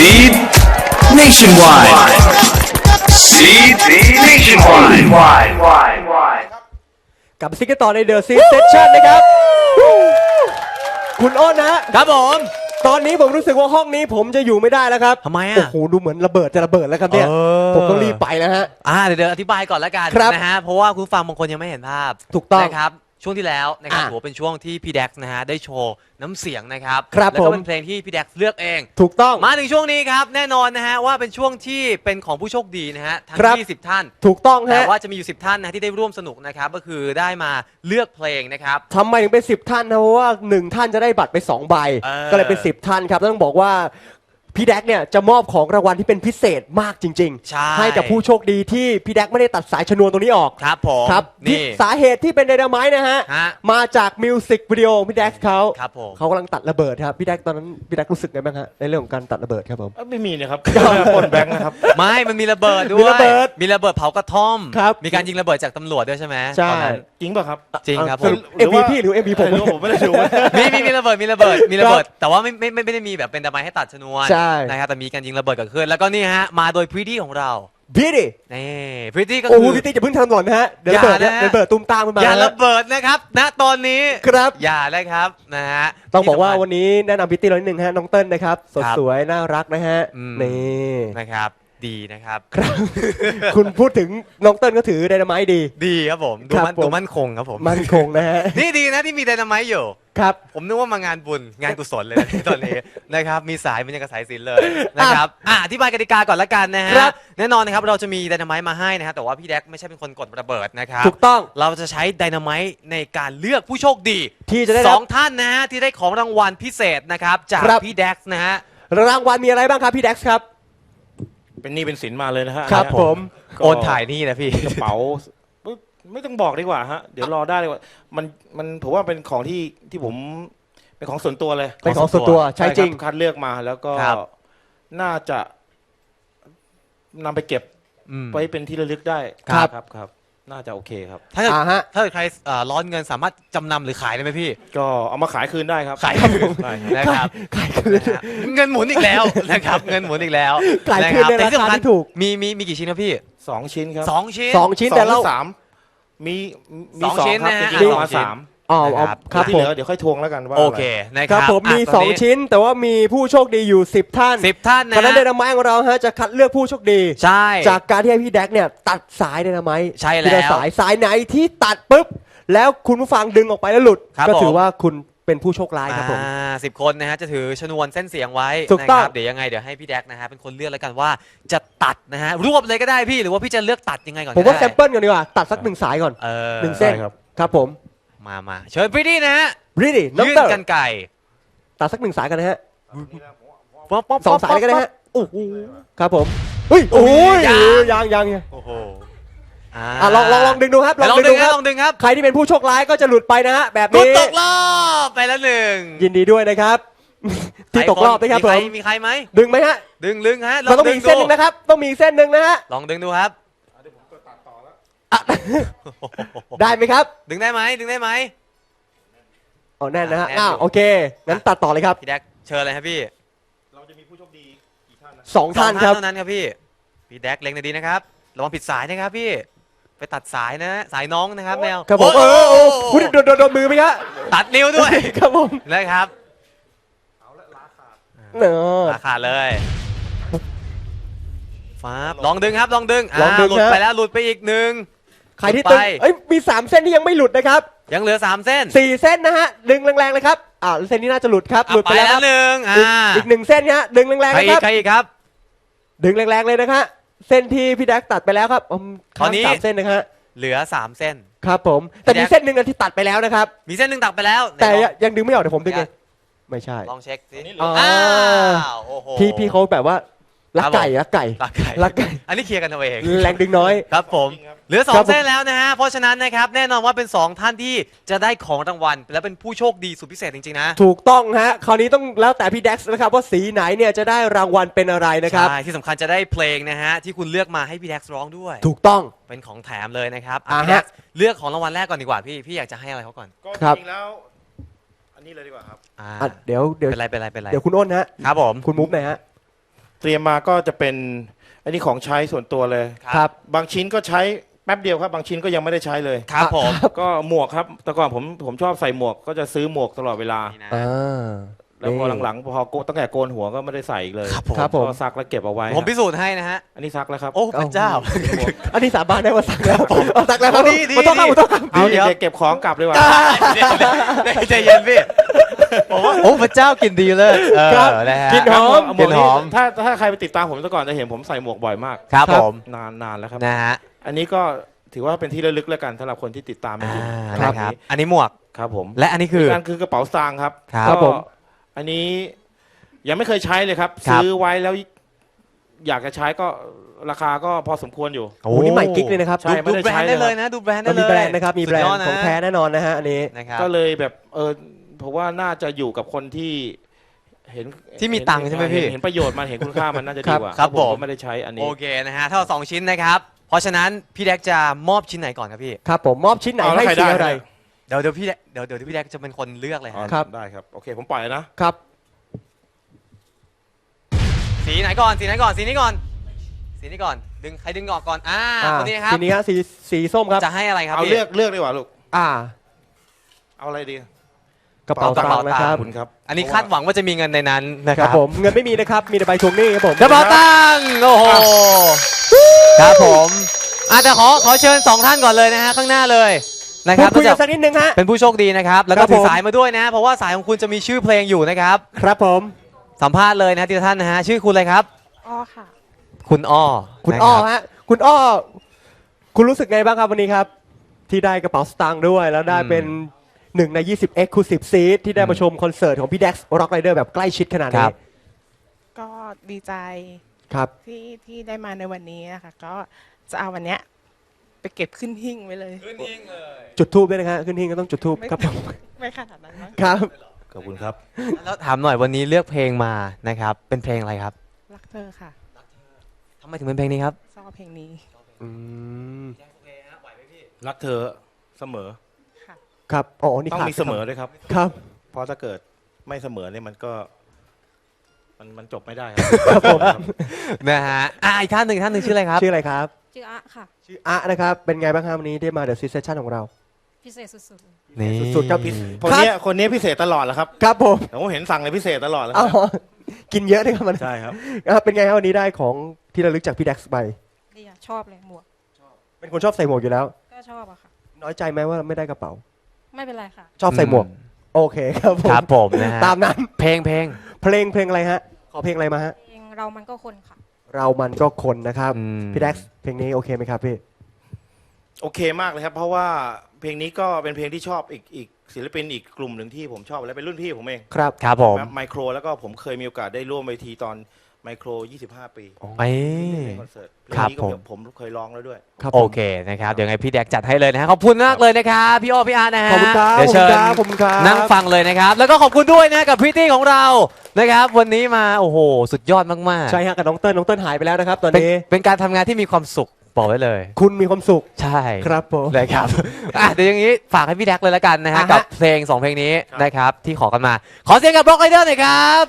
Seed Nationwide. Seed Nationwide. กลับมาซิกกันต่อในเดอะซีเซชั่นนะครับ คุณอ้นนะฮะครับผม ตอนนี้ผมรู้สึกว่าห้องนี้ผมจะอยู่ไม่ได้แล้วครับทำไมอะ โอ้โหดูเหมือนระเบิดจะระเบิดแล้วครับเนี่ย เออ ผมต้องรีบไปแล้วฮะ อ่าเดี๋ยวเดี๋ยวอธิบายก่อนละกันครับนะฮะเพราะว่าคุณผู้ฟังบางคนยังไม่เห็นภาพถูกต้องนะครับ ช่วงที่แล้วนะครับอะถือว่าเป็นช่วงที่พี่แดกซ์นะฮะได้โชว์น้ำเสียงนะครับครับแล้วผก็มเป็นเพลงที่พี่แดกซ์เลือกเอง ถูกต้อง มาถึงช่วงนี้ครับ แน่นอนนะฮะว่าเป็นช่วงที่เป็นของผู้โชคดีนะฮะทั้งครับ 20 ท่าน ถูกต้องแต่ฮะว่าจะมีอยู่ 10 ท่านนะที่ได้ร่วมสนุกนะครับก็คือได้มาเลือกเพลงนะครับ ทำไมถึงเป็น 10 ท่านนะเพราะว่า 1 ท่านจะได้บัตรไป 2 ใบ เออก็เลยเป็น 10 ท่านครับ ต้องบอกว่า พี่แดกเนี่ยจะมอบของรางวัลที่เป็นพิเศษมากจริงใช่ ให้กับผู้โชคดีที่พี่แดกไม่ได้ตัดสายชนวนตรงนี้ออกครับผมครับที่นี่ สาเหตุที่เป็นไดนาไมต์นะฮะ ฮะมาจากมิวสิกวิดีโอของพี่แดกเขาครับผม เขากำลังตัดระเบิดครับพี่แดกตอนนั้นพี่แดกรู้สึกไงบ้างฮะในเรื่องของการตัดระเบิดครับผม เอ้ยไม่มีนะครับปนแบงค์นะครับ ไม่มันมีระเบิดด้มีวยระเบิดมีระเบิดเผากระท่อม ครับมีการยิงระเบิดจากตำรวจด้วยใช่ไหมใช่ ตอนนั้น จริงป่ะครับจริงครับผสมรุป MVP หรือ MVP ผมไรู้ผมไม่ได้ดู มีมีมีระเบิดมีระเบิดมีระเบิด แต่ว่าไม่ไม่ไม่ไม่ได้มีแบบเป็นดาไมให้ตัดชนวน ใช่นะครับแต่มีการยิงระเบิดเกิดขึ้น แล้วก็นี่ฮะ มาโดยพรีตี้ของเราพี่ดินี่พรีตี้ก็โอ้คืโหอ พี่ติ๊กจะเพิ่งทำหล่นนะฮะ เดี๋ยวระเบิดอย่านะ เดี๋ยวระเบิดตุ้มตามขึ้นมาอย่านะระเบิดนะครับ ณตอนนี้ครับ อย่าเลยครับนะฮะต้องบอกว่าที่สำคัญ วันนี้แนะนำพิตตี้ร้อยหนึ่งฮะน้องเติ้ลนะครับ สดครับสวยน่ารักนะฮะอืม นี่นะครับ ดีนะครับ ครับ คุณพูดถึงน้องเติ้ลก็ถือไดนาไมต์ดี ดีครับผม ดูครับมันผม ดูมั่นคงครับผม มั่นคงนะฮะ นี่ดีนะที่มีไดนาไมต์อยู่ ครับ ผมนึกว่ามางานบุญงานกุศลเลยนะตอนนี้ นะครับมีสายเป็นยังกับสายสิญจนเลยนะครับอะอธิบายกติกาก่อนละกันนะฮะครับ แน่นอนนะครับเราจะมีไดนาไมต์มาให้นะฮะแต่ว่าพี่แดกไม่ใช่เป็นคนกดระเบิดนะครับถูกต้อง เราจะใช้ไดนาไมต์ในการเลือกผู้โชคดีที่จะได้สรัอบงท่านนะฮะที่ได้ของรางวัลพิเศษนะครับจากครับ พี่แดกนะฮะรางวัลมีอะไรบ้างครับพี่แด็กซ์ครับ เป็นหนี่เป็นสินมาเลยนะฮะครับนะผมก็โอนถ่ายนี่นะพี่กระเป๋าไม่ไม่ต้องบอกดีกว่าฮะเดี๋ยวรอได้ดีกว่า มันมันผมว่าเป็นของที่ที่ผมเป็นของส่วนตัวเลยเป็นของส่วนตัวใช้จริงคบคัดเลือกมาแล้วก็ครับ น่าจะนำไปเก็บอืม ไว้เป็นที่ระลึกได้ครับ ครับครับ น่าจะโอเคครับ ถ้าเกิดอ่าฮะ ถ้าเกิดใครเอ่อร้อนเงินสามารถจำนำหรือขายได้ไหมพี่ ก็เอามาขายคืนได้ครับขายคืนได้ครับ นะครับ ขายคืน นะฮะเงินหมุนอีกแล้วนะครับ เงินหมุนอีกแล้วขายนะคืคนรับในแต่ราที่คาสำคัญที่ถูก มีมีมีกี่ชิ้นครับพี่สองชิ้นครับสองชิ้น สองชิ้นสองแต่หรืเราอสามมีมีสองสองชิ้นครับนะฮะจริงๆสองมาชิ้น สาม อ๋ออ๋อนะครับครับที่ผเหมลือเดี๋ยวค่อยทวงแล้วกันว่าโออะไรเคนะคครัรับบผมมีะตนนี้2 ชิ้น แต่ว่ามีผู้โชคดีอยู่ 10 ท่านสิบท่านนะคณะฮะไดนาไมต์ของเราฮะจะคัดเลือกผู้โชคดี ใช่ จากการที่ให้พี่แดกเนี่ยตัดสายไดนาไมต์ใช่แล้วทีะสายสายไหนที่ตัดปุ๊บ แล้วคุณผู้ฟังดึงออกไปแล้วหลุด ครับก็ถือผมว่าคุณเป็นผู้โชคร้ายครับผม อ่าสิบคนนะฮะจะถือชนวนเส้นเสียงไว้ถูกต้องนะครับเดี๋ยวยังไงเดี๋ยวให้พี่แดกนะฮะเป็นคนเลือกแล้วกันว่าจะตัดนะฮะรวบเลยก็ได้พี่หรือว่าพี่จะเลือกตัดยังไงก่อนผมว่าก็แซได้มเปิลกันดีกว่าตัดสักหนึ่งสายก่อนเออหนึ่งเส้นได้ครับ ครับผม มามาเชิญพี่ดีนะฮะรีดิน้องยื่นเตอร์กันไก่ตัดสักหนึ่งสายกันนะฮะป๊อปป๊ปสองสายก็ได้ฮะโอ้โหครับผมเฮ้ยโอ้ยยังยังยังโอ้โหอะลองลองลองดึงดูครับลองดึดึงงดูคครัรับบลองดึงครับ ใครที่เป็นผู้โชคร้ายก็จะหลุดไปนะฮะแบบหลุดนี้ตกรอบไปแล้วหนึ่งยินดีด้วยนะครับที่ตกรอบนะครับมีผใครมมีใครไหมดึงไหมฮะดึงดึงฮะเราต้องมีอีกเส้นหนึ่งนะครับ ต้องมีอีกเส้นหนึ่งนะฮะลองดึงดูครับ ได้ไหมครับดึงได้ไหมดึงได้ไหม อ๋อแน่นนะฮะแน่นอยู่ อ้าวโอเคงั้นตัดต่อเลยครับพี่แดกเชิญเลยครับพี่เราจะมีผู้โชคดีกี่ท่านนะสองท่านครับ เท่านั้นครับพี่พี่แดกเล็งดีๆนะครับระวังผิดสายนะครับพี่ ไปตัดสายนะสายน้องนะครับแมวครับผมโอ้เออโหโอ้โหโดนโดนโดนมือไหมครับตัดนิ้วด้วยครับผมนะครับเนอะราคาเลยฟ้าบลองดึงครับลองดึงลองดึงาหลุดฮะไปแล้วหลุดไปอีกหนึ่ง ใครที่ไปตึงเอ้ยมีสามเส้นที่ยังไม่หลุดนะครับ ยังเหลือสามเส้นสี่เส้นนะฮะ ดึงแรงๆเลยครับ อ่าเส้นนี้น่าจะหลุดครับอะหลุดไปแล้วครับหนึ่งอ่าอีกอีกหนึ่งเส้นฮะ ดึงแรงใครๆนะอีคกรับ ใครอีกครับ ดึงแรงๆเลยนะฮะ เส้นที่พี่แดกตัดไปแล้วครับอืมตอนนี้ข้ามสามเส้นนะฮะ เหลือสามเส้น ครับผม แต่พี่มีแดกเส้นหนึ่งอะที่ตัดไปแล้วนะครับ มีเส้นหนึ่งตัดไปแล้ว แต่ไหนลองยังดึงไม่ออกเดี๋ยวผมดึงเองไม่ใช่ ลองเช็คสิอ๋ออ้าวโอ้โหพี่พี่เขาแบบว่า รักครับผมไก่รักไก่รักไก่รักไก่ อันนี้เคลียร์กันเอาเองแรงดึงน้อย ครับผมจริงครับเหลือสอครังบผมเส้นแล้วนะฮะ เพราะฉะนั้นนะครับ แน่นอนว่าเป็น 2 ท่านที่จะได้ของรางวัล และเป็นผู้โชคดีสุดพิเศษจริง ๆ นะ ถูกต้องฮะ คราวนี้ต้องแล้วแต่พี่แด็กซ์นะครับ ว่าสีไหนเนี่ยจะได้รางวัลเป็นอะไรนะครับ ใช่ ที่สำคัญจะได้เพลงนะฮะ ที่คุณเลือกมาให้พี่แด็กซ์ร้องด้วย ถูกต้องเป็นของแถมเลยนะครับอะอ่าฮะพี่แด็กซ์เลือกของรางวัลแรกก่อนดีกว่าพี่พี่อยากจะให้อะไรเขาก่อนก็ครับจริงๆแล้วอันนี้เลยดีกว่าครับอ่าอะเดี๋ยวเดี๋ยวเป็นไรเป็นไรเป็นไรเดี๋ยวคุณอ้นฮะครับผมคุณมุกหน่อยฮะ เตรียมมาก็จะเป็นอันนี้ของใช้ส่วนตัวเลย ครับ บางชิ้นก็ใช้แป๊บเดียวครับ บางชิ้นก็ยังไม่ได้ใช้เลย ครับผม ก็หมวกครับ แต่ก่อนผมผมชอบใส่หมวกก็จะซื้อหมวกตลอดเวลานี่นะอ่า แล้วพอหลังๆพอโกตั้งแต่โกนหัวก็ไม่ได้ใส่อีกเลยครับผม ครับผม ก็ซักแล้วเก็บเอาไว้ผมพิสูจน์ให้นะฮะ อันนี้ซักแล้วครับโอ้พระเจ้า อันนี้สาบานได้ว่าสักแล้วเอาสักแล้วครับดีดีขอโทษครับขอโทษครับ เอาเดี๋ยวเด็กๆเก็บของกลับเลยว่ะใจเย็นพี่ผมว่า โอ้พระเจ้ากลินดีเลยเออครับนะฮะ กลิ่นหอมหมวกกลิ่นหนี่อม ถ้าถ้าใครไปติดตามผมแต่ก่อนจะเห็นผมใส่หมวกบ่อยมาก ครับผมนานนานแล้วครับ นะฮะอันนี้ก็ถือว่าเป็นที่ระลึกแล้วกันสำหรับคนที่ติดตามจอ่าริงๆนะครับ อันนี้หมวกครับผมและอันนี้คือการคือกระเป๋าสตางค์ครับครับครับผมก็อันนี้ยังไม่เคยใช้เลยครับ ครับ ซื้อไว้แล้ว อยากจะใช้ก็ราคาก็พอสมควรอยู่ โอ้โหนี่ใหม่กิ๊กเลยนะครับใช่ ดูแบรนด์ได้เลยนะ ดูแบรนด์ได้ก็เลมียแบรนด์นะครับ มีแบรนสุดยอดด์นะของแท้แน่นอนนะฮะอันนี้ นะครับ ก็เลยแบบเออ ผมว่าน่าจะอยู่กับคนที่เห็นที่มีตังค์ใช่ไหมพี่เนเห็นประโยชน์มันเห็นคุณค่ามันน่าจะดีกว่าครับเพาะผม ก็ไม่ได้ใช้อันนี้ โอเคนะฮะเท่าสองชิ้นนะครับ เพราะฉะนั้นพี่แดกจะมอบชิ้นไหนก่อนครับพี่ ครับผมมอบชิ้นไหนเอาแล้วให้ใครสีได้อะไร เนี่ย เดี๋ยวเดี๋ยวพี่แดกเดี๋ยวเดี๋ยวพี่แดกจะเป็นคนเลือกเลยอ๋อฮะครับ ได้ครับ โอเค ผมปล่อยแล้วนะ ครับ สีไหนก่อนสีไหนก่อนสีนี้ก่อน สีนี้ก่อน ดึงใครดึงออกก่อนอ่าอ่าคนนี้นะครับทีนี้ฮะสีสีส้มครับจะให้อะไรครับเอาพี่เลือกเลือกดีกว่าลูก อ่า เอาอะไรดี กระเป๋าตังค์นะครับ ขอบคุณครับอันนี้คาดหวังว่าจะมีเงินในนั้นนะคครัรับบผมเงินไม่มีนะครับ มีแต่ใบทวงหนี้ครับผมกระเป๋าตังค์โอ้โหครับผมอะแต่ขอขอเชิญสองท่านก่อนเลยนะฮะข้างหน้าเลยนะคพูรัดบคุยจะกันสักนิดนึงฮะ เป็นผู้โชคดีนะครับแล้วคก็รับถือผม สายมาด้วยนะ เพราะว่าสายของคุณจะมีชื่อเพลงอยู่นะครับ ครับผม สัมภาษณ์เลยนะทีละท่านนะฮะชื่อคุณอะไรครับอ้อค่ะ คุณอ้อคุณนะอ้อรับฮะคุณอ้อ คุณรู้สึกไงบ้างครับวันนี้ครับ ที่ได้กระเป๋าสตางค์ด้วยแล้วได้เป็น หนึ่งใน 20 Exclusive Seat ที่ได้มาชมคอนเสิร์ตของพี่แด็กซ์ร็อกไรเดอร์แบบใกล้ชิดขนาดคนี้รับ ก็ดีใจครับ ที่ที่ได้มาในวันนี้นะคะก็จะเอาวันเนี้ยไปเก็บขึ้นหิ้งไว้เลย จุดทูบด้วยนะฮะขึ้นหิ้งก็ต้องจุดทูบไม่ ครับผมไม่ขนาดนั้นมั้งครับ ขอบคุณครับ แล้วถามหน่อยวันนี้เลือกเพลงมานะครับ เป็นเพลงอะไรครับรักเธอค่ะทำไมถึงเป็นเพลงนี้ครับ ชอบเพลงนี้ อืม รักเธอเสมอ ค่ะครับอ๋อนี่ต้องขาดมีเสมอด้วยครับ ครับ เพราะถ้าเกิดไม่เสมอเนี่ยมันก็ มันมันจบไม่ได้ครัครับผม นะฮะอะอีกท่านหนึ่งท่านหนึ่งชื่ออะไรครับ ชื่ออะไรครับ ชื่ออะค่ะ ชื่ออะนะครับ เป็นไงบ้างครับวันนี้ได้มาเดอะซีเซชั่นของเรา พิเศษสุดนี่สุดๆครับคนเนี้ยคนเนี้ยพิเศษตลอดแหละครับครับผมแต่ผมเห็นสั่งเลยพิเศษตลอดแล้วอ๋อกินเยอะด้วยครับมันใช่ครับ อะเป็นไงครับวันนี้ได้ของที่ระลึกจากพี่แด็กซ์ไป ๆดีอะชอบเลยหมวก เป็นคนชอบใส่หมวกอยู่แล้ว ก็ชอบอะค่ะ น้อยใจไหมว่าไม่ได้กระเป๋า ไม่เป็นไรค่ะ ชอบใส่หมวก โอเคครับผมครับผมนะฮะตามนั้นเพลงเพลงเพลงเพลงอะไรฮะ ขอเพลงอะไรมาฮะเองเรามันก็คนค่ะ เรามันก็คนนะครับอืม พี่แด็กซ์เพลงนี้โอเคไหมครับพี่ โอเคมากเลยครับ เพราะว่าเพลงนี้ก็เป็นเพลงที่ชอบอีกอีกศิลปินอีกกลุ่มหนึ่งที่ผมชอบและเป็นรุ่นพี่ผมเองครับ ครับผม ไมโครแล้วก็ผมเคยมีโอกาสได้ร่วมเวทีตอน ไมโคร 25 ปีไปในคอนเสิร์ตเพลงครับนี้ก็ผม ผมเคยร้องแล้วด้วย ครับผมโอเคนะครับเดี๋ยวไงพี่แดกจัดให้เลยนะฮะขอบคุณมากเลยนะครับพี่อ้อพี่อาร์ตนะฮะขอบคุณครับเดี๋ยวเชิญขอบคุณครับ นั่งฟังเลยนะครับ แล้วก็ขอบคุณด้วยนะกับพริตตี้ของเรานะครับ วันนี้มาโอ้โห สุดยอดมากๆใช่ฮะกับน้องเติ้ลน้องเติ้ลหายไปแล้วนะครับ ตอนเป็นนี้เป็นการทำงานที่มีความสุขบอกไว้เลย คุณมีความสุขใช่ครับผม เลยครับ อะเดี๋ยวอย่างนี้ฝากให้พี่แดกเลยละกันนะฮะอ่าฮะ กับเพลงสองเพลงนี้ครับนะครับที่ขอกันมา ขอเสียงกับร็อกไรเดอร์หน่อยครับ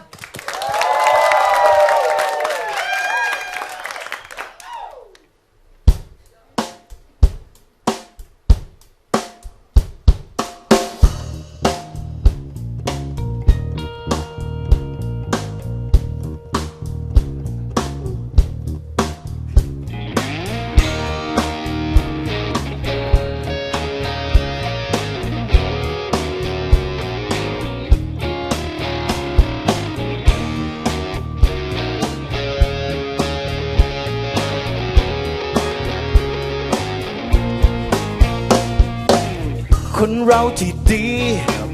เราที่ดี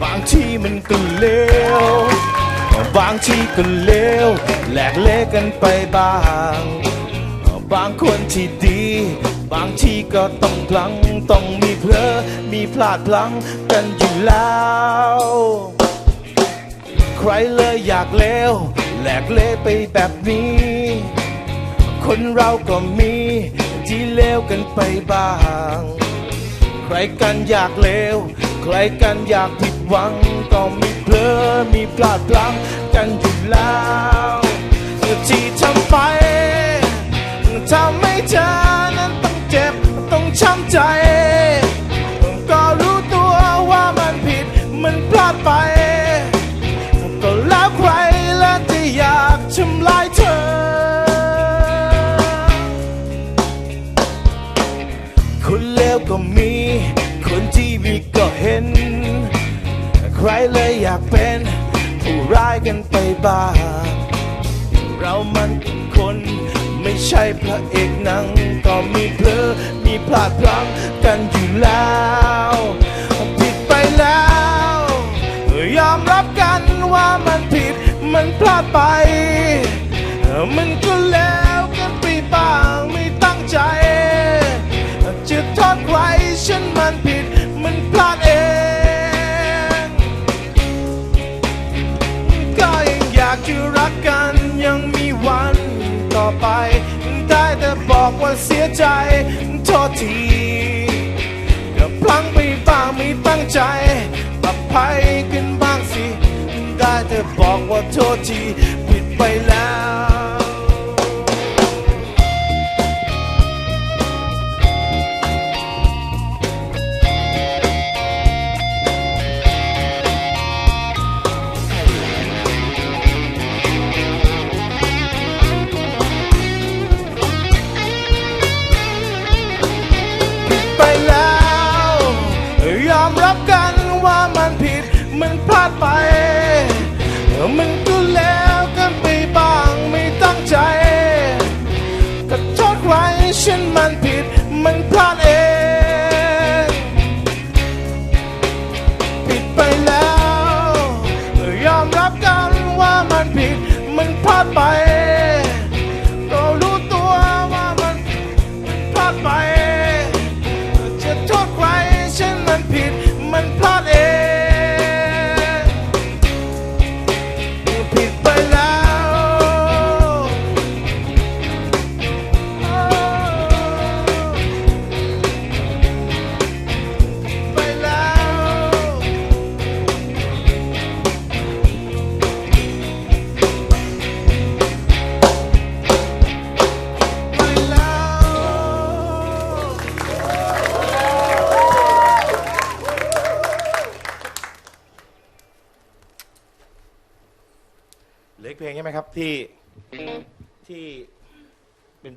บางทีมันก็เลวบางทีก็เลวแหลกเละกันไปบ้าง บางคนที่ดี บางทีก็ต้องพลังต้องมีเพลอมีพลาดพลั้งกันอยู่แล้ว ใครเลยอยากเลวแหลกเละไปแบบนี้ คนเราก็มีที่เลวกันไปบ้าง ใครกันอยากเลว ใครกันอยากผิดหวัง ก็มีเพลอมีพลาดพลั้งกันอยู่แล้วที่ทำไปทำไม่เจอ ลยอยากเป็นผู้ร้ายกันไปบ้างเรามันคนไม่ใช่พระเอกหนังก็มีเพลอมีพลาดพลั้งกันอยู่แล้วผิดไปแล้วยอมรับกันว่ามันผิดมันพลาดไป มันก็แล้วกันไปบ้างไม่ตั้งใจจะโทษใครฉันมันผิดมันพลาดเอง รักกันยังมีวันต่อไป ได้แต่บอกว่าเสียใจโทษทีก็พลังไปบ้างไม่ตั้งใจอภัยกันบ้างสิ ได้แต่บอกว่าโทษทีผิดไป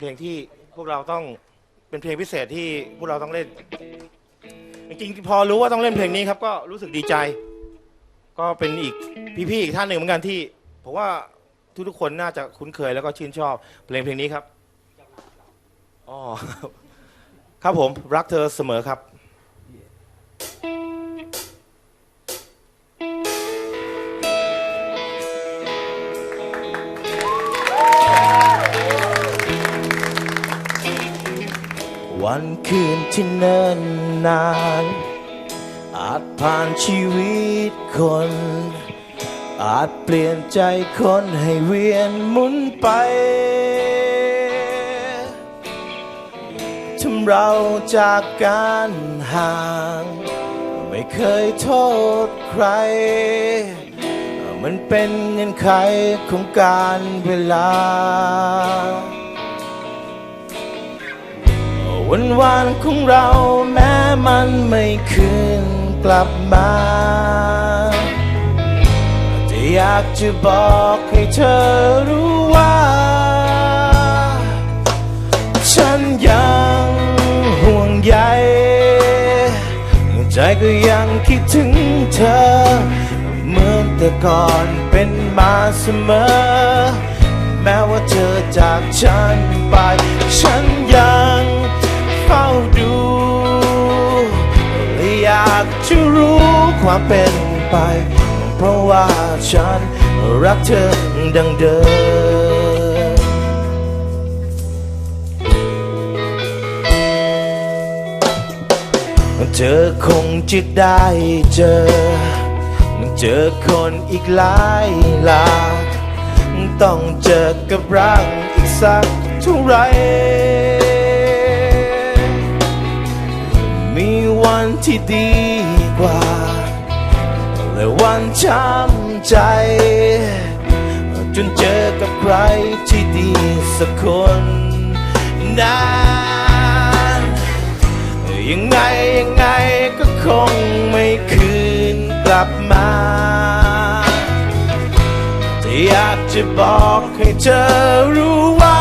เพลงที่พวกเราต้องเป็นเพลงพิเศษที่พวกเราต้องเล่น จริงๆพอรู้ว่าต้องเล่นเพลงนี้ครับ ก็รู้สึกดีใจ ก็เป็นอีกพี่ๆอีกท่านหนึ่งเหมือนกันที่ผมว่าทุกๆคนน่าจะคุ้นเคยแล้วก็ชื่นชอบเพลงเพลงนี้ครับอ๋อครับผมรักเธอเสมอครับ วันคืนที่เนิ่นนาน อาจผ่านชีวิตคน อาจเปลี่ยนใจคนให้เวียนหมุนไปทำเราจากกันห่าง ไม่เคยโทษใคร มันเป็นเงื่อนไขของการเวลา วันวานของเราแม้มันไม่คืนกลับมาแต่อยากจะบอกให้เธอรู้ว่า ฉันยังห่วงใยใจก็ยังคิดถึงเธอ เหมือนแต่ก่อนเป็นมาเสมอ แม้ว่าเธอจากฉันไป ฉันยัง เฝ้าดูและอยากจะรู้ความเป็นไป เพราะว่าฉันรักเธอดังเดิมเธอคงจะได้เจอ เจอคนอีกหลายหลาก ต้องเจอกับรักอีกสักเท่าไหร ที่ดีกว่าและวันช้ำใจ จนเจอกับใครที่ดีสักคนนานยังไงยังไงก็คงไม่คืนกลับมาแต่อยากจะบอกให้เธอรู้ว่า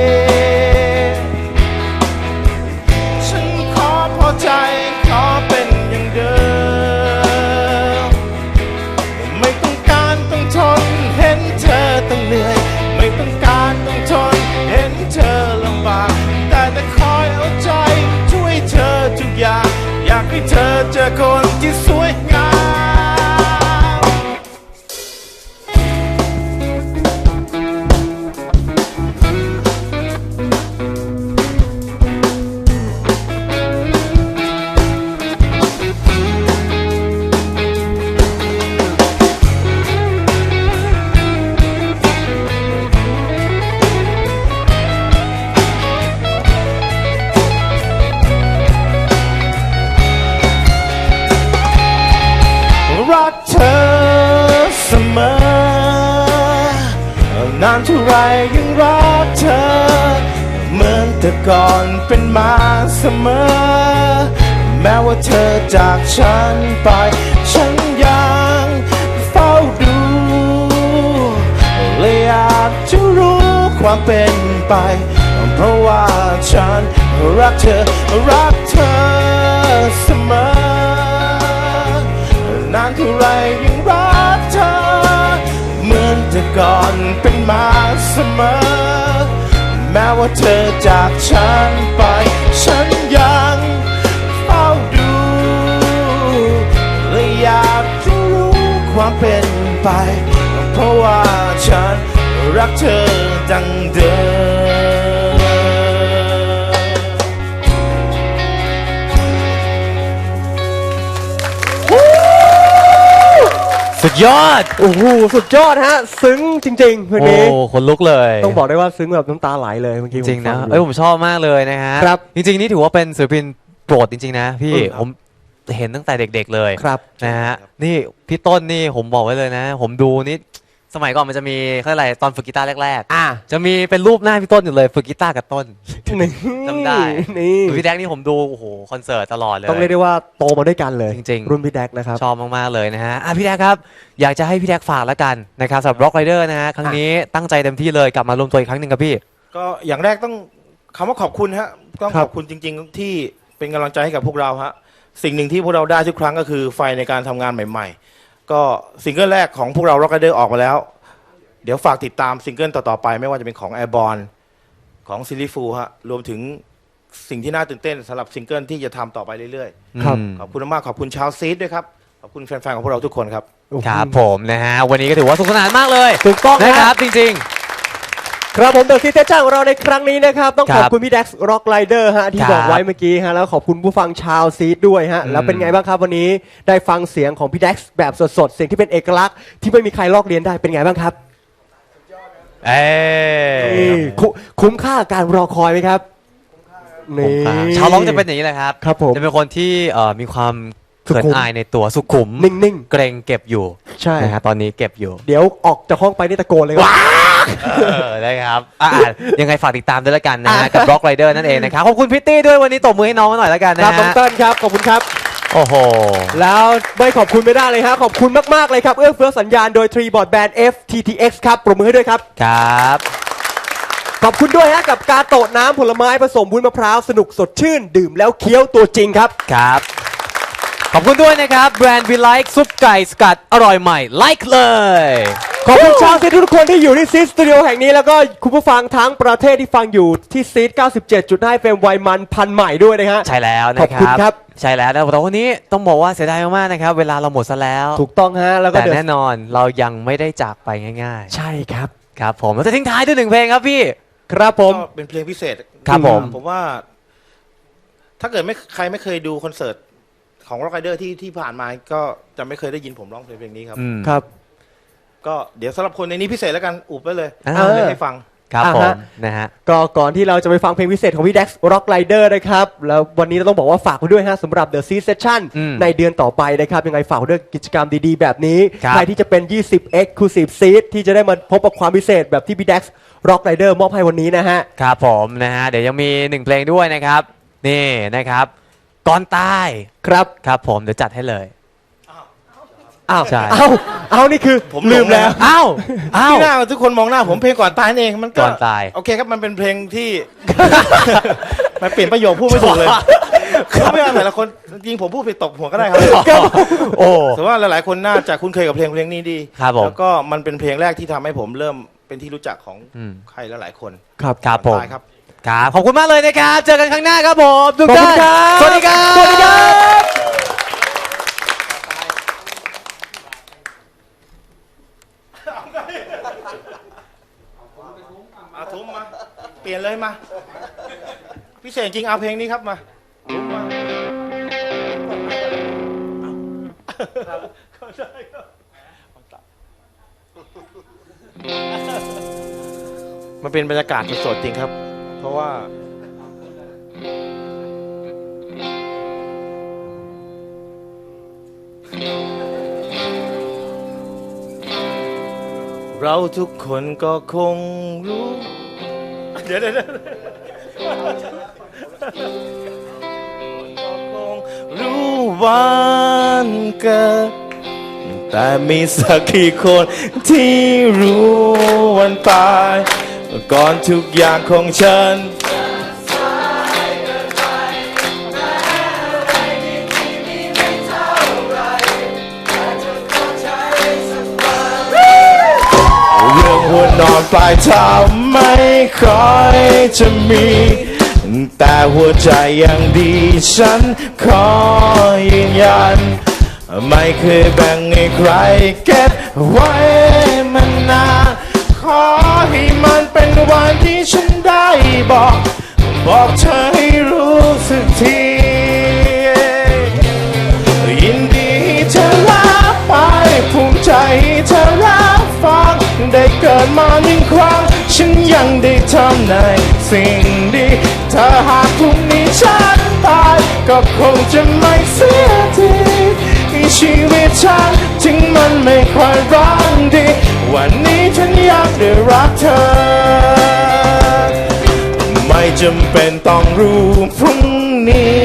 เธอเจอคน เสมอ แม้ว่าเธอจากฉันไป ฉันยังเฝ้าดูเลยอยากจะรู้ความเป็นไป เพราะว่าฉันรักเธอ รักเธอเสมอนานเท่าไรยังรักเธอ เหมือนแต่ก่อนเป็นมาเสมอ แม้ว่าเธอจากฉันไป ฉัน ยังเฝ้าดูและอยากจะรู้ความเป็นไป เพราะว่าฉันรักเธอดังเดิม สุดยอด โอ้โหสุดยอดฮะ ซึ้งจริงๆเพลงโอ้นี้ คนลุกเลยต้องบอกได้ว่าซึ้งแบบน้ำตาไหลเลยเมื่อกี้จริงๆนะผมฟัเอ้ยผมชอบมากเลยนะฮะครับจริง ๆ นี่ถือว่าเป็นศิลปินโปรดจริง ๆ นะ พี่อืมผมเห็นตั้งแต่เด็ก ๆ เลยครับ นะฮะนี่พี่ต้นนี่ผมบอกไว้เลยนะ ผมดูนี่ สมัยก่อนมันจะมีเขาเรียกอะไรตอนฝึกกีตาร์แรกอะๆ จะมีเป็นรูปหน้าพี่ต้นอยู่เลยฝึกกีตาร์กับต้น นี่จำได้ นี่ส่วนพี่แดกนี่ผมดูโอ้โหคอนเสิร์ตตลอดเลย ต้องเรียกได้ว่าโตมาด้วยกันเลยจริงๆ รุ่นพี่แดกนะครับ ชอบมาก ๆ เลยนะฮะอะพี่แดกครับ อยากจะให้พี่แดกฝากแล้วกันนะครับสำหรับ Rock Rider นะฮะ ครั้งนี้ตั้งใจเต็มที่เลยกลับมารวมตัวอีกครั้งหนึ่งครับพี่ ก็อย่างแรกต้องคำว่าขอบคุณฮะต้องครัขบอบคุณจริง ๆ ที่เป็นกำลังใจให้กับพวกเราฮะสิ่งหนึ่งที่พวกเราได้ทุกครั้งก็คือไฟในการทำงานใหม่ๆ ก็ซิงเกิลแรกของพวกเรา Rock Rider ออกมาแล้ว เดี๋ยวฝากติดตามซิงเกิลต่อ ๆ ไป ไม่ว่าจะเป็นของ Airborne ของซิลิฟูฮะ รวมถึงสิ่งที่น่าตื่นเต้นสำหรับซิงเกิลที่จะทำต่อไปเรื่อยครับอืมๆขอบคุณมากๆขอบคุณชาวซีดด้วยครับ ขอบคุณแฟน ๆ ของพวกเราทุกคนครับ ครับผมนะฮะ วันนี้ก็ถือว่าสนุกสนานมากเลยถูกต้องนะนะคครัรับ บจริง ครับผมเดอะซีเทจ้าของเราในครั้งนี้นะครับ ต้องคขรับอบคุณพี่แด็กซ์ร็อกไ i เดอร์ฮะที่ครับบอกไว้เมื่อกี้ฮะแล้วขอบคุณผู้ฟังชาวซีดด้วยฮะอืมแล้วเป็นไงบ้างครับวันนี้ได้ฟังเสียงของพี่แด็กซ์แบบสดๆเสียงที่เป็นเอกลักษณ์ที่ไม่มีใครลอกเลียนได้เป็นไงบ้างครับๆเอ้ยนี่คุคุ้มค่าการรอคอยไหมครับผมนี่ครับชาวร้องจะเป็นอย่างนี้แหละครับ ครับผมจะเป็นคนที่เอ่อมีความ สุเขินขุม อายในตัวสุขุมนิ่ง เกรงเก็บอยู่ๆใช่ นะฮะตอนนี้เก็บอยู่เดี๋ยวออกจากห้องไปนี่ตะโกนเลยครับ เออนะครับอะอะยังไงฝากติดตามด้วยแล้วกันนะฮะอะกับ Rock Rider นั่นเองนะครับ ขอบคุณพิตตี้ด้วยวันนี้ตบมือให้น้องมาหน่อยแล้วกันครันะบน้องฮะเติ้ลครับขอบคุณครับ โอ้โห แล้วไม่ขอบคุณไม่ได้เลยฮะขอบคุณมาก ๆ เลยครับ เอื้อเฟื้อสัญญาณโดย Tree Board Band FTTX ครับปรบมือให้ด้วยครับ ครับ ขอบคุณด้วยฮะกับกาโตะน้ำผลไม้ผสมวุ้นมะพร้าว สนุกสดชื่น ดื่มแล้วเคี้ยวตัวจริงครับ ครับ ขอบคุณด้วยนะครับ แบรนด์ We Like ซุปไก่สกัดอร่อยใหม่ like เลย ขอบคุณชาวซีดทุกคนที่อยู่ที่ซีดสตูดิโอแห่งนี้แล้วก็คุณผู้ฟังทั้งประเทศที่ฟังอยู่ที่ซีด97.5เฟมไวมันพันใหม่ด้วยนะฮะ ใช่แล้วนะขอบคุณครับ ใช่แล้วนะแต่วันนี้ต้องบอกว่าเสียดายมากๆนะครับ เวลาเราหมดซะแล้ว ถูกต้องฮะ แล้วก็แต่เดี๋ยวแน่นอนเรายังไม่ได้จากไปง่ายใช่ครับ ๆ ครับผมเราจะทิ้งท้ายด้วยหนึ่งเพลงครับพี่ ครับผม ก็เป็นเพลงพิเศษครับผม ผมว่า ถ้าเกิดไม่ใครไม่เคยดูคอนเสิร์ต ของ Rock Rider ที่ที่ผ่านมาก็จะไม่เคยได้ยินผมร้องเพลงเพลงนี้ครับ อืมครับ ก็เดี๋ยวสำหรับคนในนี้พิเศษแล้วกันอุบไว้เลยอ่าเล่นให้ฟัง ครับอ่าผมฮะนะฮะ ก็ก่อนที่เราจะไปฟังเพลงพิเศษของพี่ Dex Rock Rider นะครับ แล้ววันนี้เราต้องบอกว่าฝากไว้ด้วยฮะสำหรับ The Seed Session อืมในเดือนต่อไปนะครับ ยังไงฝากไว้ด้วยกิจกรรมดีๆ แบบนี้ ครับใครที่จะเป็น 20 Exclusive Seat ที่จะได้มาพบกับความพิเศษแบบที่พี่ Dex Rock Rider มอบให้วันนี้นะฮะ ครับผมนะฮะ เดี๋ยวยังมีหนึ่งเพลงด้วยนะครับ นี่นะครับ ก่อนตายครับครับ ผมเดี๋ยวจัดให้เลย อ้าวใช่อ้าวอ้าวนี่คือผมหลงลืมแล้ว อ้าวอ้าว ที่หน้าทุกคนมองหน้าผมเพลงก่อนตายนี่เองมันก็ก่อนตาย โอเคครับมันเป็นเพลงที่ มันเปลี่ยนประโยคพูดไม่ถูกเลยผมไม่เอาแต่ละคนจริงผมพูดไปตกหัวก็ได้ครับโอ้ แต่ว่าหลายๆ คนน่าจะคุ้นเคยกับเพลงเพลงนี้ดีครับผมแล้วก็มันเป็นเพลงแรกที่ทำให้ผมเริ่มเป็นที่รู้จักของอืม ใครหลายๆคนครับครับผมตายครับ ครับ ขอบคุณมากเลยนะครับ เจอกันครั้งหน้าครับผมทุกขอบท่าคุนณครับสวัสดีครับ สวัสดีครับเอาทุ้มมา เปลี่ยนเลยมา พิเศษจริงเอาเพลงนี้ครับมาทุ้มมามันเป็นบรรยากาศสดๆจริงครับ เพราะว่า เราทุกคนก็คงรู้ เดี๋ยวเดี๋ยวคงรู้วันเกิดแต่มีสักกี่คนที่รู้วันตาย ก่อนทุกอย่างของฉันเรื่องหัวนอนปลายเท้าไม่ค่อยจะมี แต่หัวใจยังดีฉันขอยืนยัน ไม่เคยแบ่งให้ใครเก็บไว้มันนาน บอกเธอให้รู้สึกที ยินดีเธอรับไป ภูมิใจเธอรับฟัง ได้เกิดมาหนึ่งครั้ง ฉันยังได้ทำในสิ่งดีถ้าหากพรุ่งนี้ฉันตาย ก็คงจะไม่เสียทีชีวิตฉันถึงมันไม่ค่อยรักดี วันนี้ฉันยังได้รักเธอ จำเป็นต้องรู้พรุ่งนี้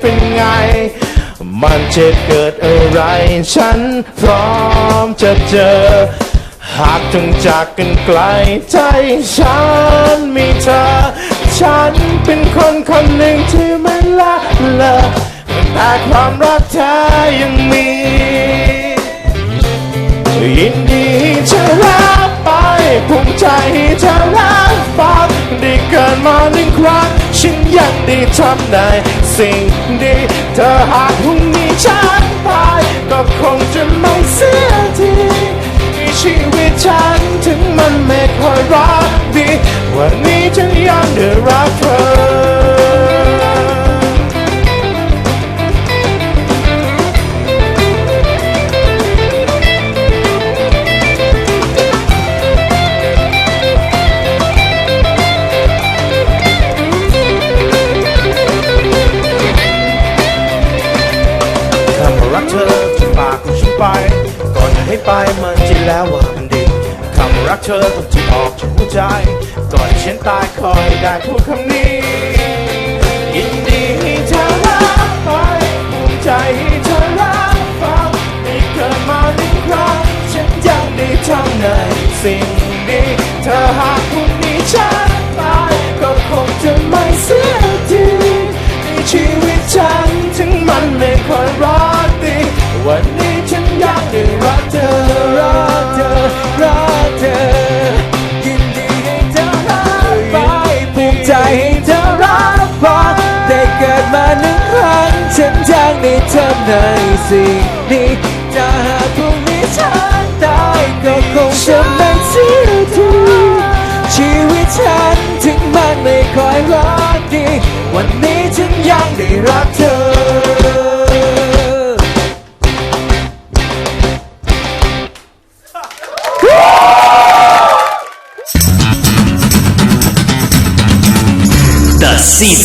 เป็นไง มันจะเกิดอะไร ฉันพร้อมจะเจอ หากต้องจากกันไกลใจฉันมีเธอ ฉันเป็นคนคนหนึ่งที่ไม่ละเลอแต่ความรักเธอยังมี ยินดีจะรับไปภูมิใจที่เธอรับ ดีเกินมาหนึ่งครั้งฉันยังได้ทำได้สิ่งดีเธอหากพรุ่งนี้ฉันตายก็คงจะไม่เสียทีที่ชีวิตฉันถึงมันไม่ค่อยรักดี วันนี้ฉันยังได้รักเธอ ไป ก่อนจะให้ไปมันจริงแล้วว่ามันดีคำรักเธอต้องที่ออกจากหัวใจ ก่อนฉันตายคอยได้พูดคำนี้ ยินดีให้เธอรับไปภูมิใจให้เธอรับฟังได้เกิดมาหนึ่งครั้งฉันยังได้ทำในสิ่งดีเธอหากพรุ่งนี้ฉันตายก็คงจะไม่เสียทีในชีวิตฉันถึงมันไม่ค่อยรักดีวัน รักเธอรักเธอรักเธอยินดีให้เธอรักไปภูมิใจให้เธอรับฟังได้เกิดมาหนึ่งครั้งฉันยังได้ทำในสิ่งนี้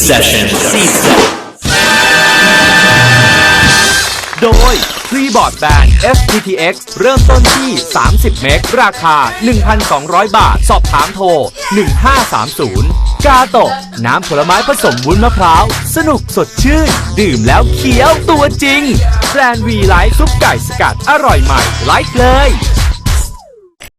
session season โดย Freeboard Band FTTX เริ่มต้นที่ 30 เมก ราคา 1,200 บาท สอบถามโทร 1530 กาโตะ น้ำผลไม้ผสมวุ้นมะพร้าว สนุกสดชื่น ดื่มแล้วเคี้ยวตัวจริง แบรนด์วีไลท์ซุปไก่สกัดอร่อยใหม่ไลค์เลย